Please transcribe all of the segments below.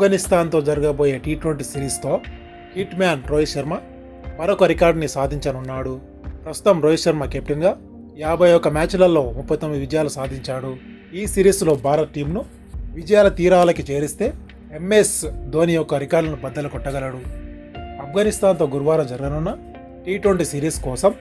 ఆఫ్ఘనిస్తాన్తో జరగబోయే T twenty సిరీస్తో hitman Rohit Sharma మరొక రికార్డుని సాధించనున్నాడు. ప్రస్తుతం రోహిత్ శర్మ కెప్టెన్గా యాభై ఒక్క మ్యాచ్లలో ముప్పై తొమ్మిది విజయాలు సాధించాడు. ఈ సిరీస్లో భారత్ టీంను విజయాల తీరాలకి చేరిస్తే ఎంఎస్ ధోని యొక్క రికార్డులను బద్దలు కొట్టగలడు. ఆఫ్ఘనిస్తాన్తో గురువారం జరగనున్న టీ ట్వంటీ సిరీస్ కోసం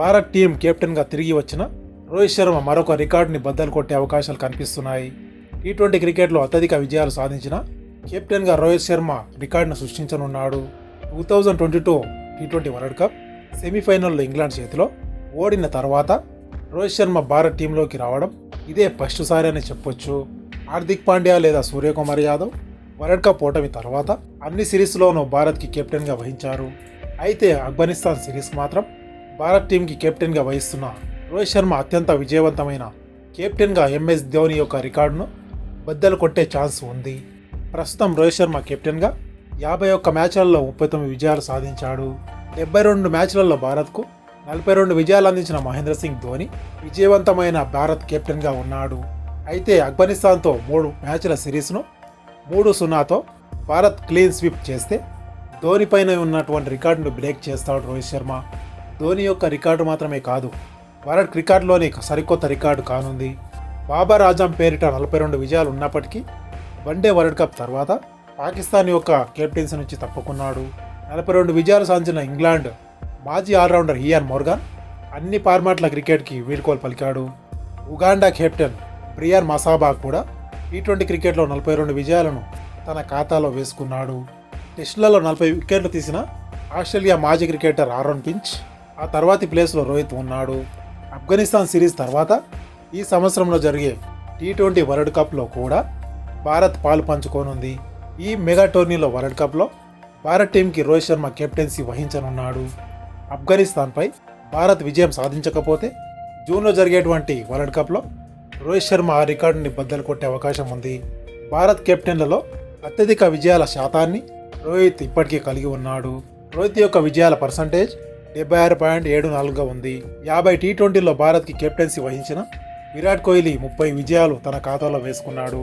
భారత్ టీం కెప్టెన్గా తిరిగి వచ్చిన రోహిత్ శర్మ మరొక రికార్డుని బద్దలు కొట్టే అవకాశాలు కనిపిస్తున్నాయి. టీ ట్వంటీ క్రికెట్లో అత్యధిక విజయాలు సాధించిన కెప్టెన్గా రోహిత్ శర్మ రికార్డును సృష్టించనున్నాడు. Two thousand twenty two T twenty world cup సెమీఫైనల్లో ఇంగ్లాండ్ చేతిలో ఓడిన తర్వాత రోహిత్ శర్మ భారత్ టీంలోకి రావడం ఇదే ఫస్ట్ సారి అని చెప్పొచ్చు. హార్దిక్ పాండ్యా లేదా సూర్యకుమార్ యాదవ్ వరల్డ్ కప్ ఓటమి తర్వాత అన్ని సిరీస్లోనూ భారత్కి కెప్టెన్గా వహించారు. అయితే ఆఫ్ఘనిస్తాన్ సిరీస్ మాత్రం భారత్ టీంకి కెప్టెన్గా వహిస్తున్న రోహిత్ శర్మ అత్యంత విజయవంతమైన కెప్టెన్గా ఎంఎస్ ధోని యొక్క రికార్డును బద్దలు కొట్టే ఛాన్స్ ఉంది. ప్రస్తుతం రోహిత్ శర్మ కెప్టెన్గా యాభై ఒక్క మ్యాచ్లలో ముప్పై తొమ్మిది విజయాలు సాధించాడు. డెబ్బై రెండు మ్యాచ్లలో భారత్కు నలభై రెండు విజయాలు అందించిన మహేంద్ర సింగ్ ధోని విజయవంతమైన భారత్ కెప్టెన్గా ఉన్నాడు. అయితే ఆఫ్ఘనిస్తాన్తో మూడు మ్యాచ్ల సిరీస్ను మూడు సున్నాతో భారత్ క్లీన్ స్వీప్ చేస్తే ధోని పైన ఉన్నటువంటి రికార్డును బ్రేక్ చేస్తాడు రోహిత్ శర్మ. ధోని యొక్క రికార్డు మాత్రమే కాదు భారత్ క్రికెట్లోని సరికొత్త రికార్డు కానుంది. బాబర్ ఆజం పేరిట నలభై రెండు విజయాలు ఉన్నప్పటికీ వన్డే వరల్డ్ కప్ తర్వాత పాకిస్తాన్ యొక్క కెప్టెన్సీ నుంచి తప్పుకున్నాడు. నలభై రెండు విజయాలు సాధించిన ఇంగ్లాండ్ మాజీ ఆల్రౌండర్ ఇయాన్ మోర్గాన్ అన్ని ఫార్మాట్ల క్రికెట్కి వీడ్కోలు పలికాడు. ఉగాండా కెప్టెన్ బ్రియాన్ మసాబా కూడా టీ ట్వంటీ క్రికెట్లో నలభై రెండు విజయాలను తన ఖాతాలో వేసుకున్నాడు. టెస్టులలో నలభై వికెట్లు తీసిన ఆస్ట్రేలియా మాజీ క్రికెటర్ ఆరోన్ పించ్ ఆ తర్వాతి ప్లేస్లో రోహిత్ ఉన్నాడు. ఆఫ్ఘనిస్తాన్ సిరీస్ తర్వాత ఈ సంవత్సరంలో జరిగే టీ ట్వంటీ వరల్డ్ కప్లో కూడా భారత్ పాలు పంచుకోనుంది. ఈ మెగా టోర్నీలో వరల్డ్ కప్లో భారత్ టీంకి రోహిత్ శర్మ కెప్టెన్సీ వహించనున్నాడు. ఆఫ్ఘనిస్తాన్పై భారత్ విజయం సాధించకపోతే జూన్లో జరిగేటువంటి వరల్డ్ కప్లో రోహిత్ శర్మ ఆ రికార్డుని బద్దలు కొట్టే అవకాశం ఉంది. భారత్ కెప్టెన్లలో అత్యధిక విజయాల శాతాన్ని రోహిత్ ఇప్పటికీ కలిగి ఉన్నాడు. రోహిత్ యొక్క విజయాల పర్సంటేజ్ డెబ్బై ఆరు పాయింట్ ఏడు నాలుగుగా ఉంది. యాభై టీ ట్వంటీలో భారత్కి కెప్టెన్సీ వహించిన విరాట్ కోహ్లీ ముప్పై విజయాలు తన ఖాతాలో వేసుకున్నాడు.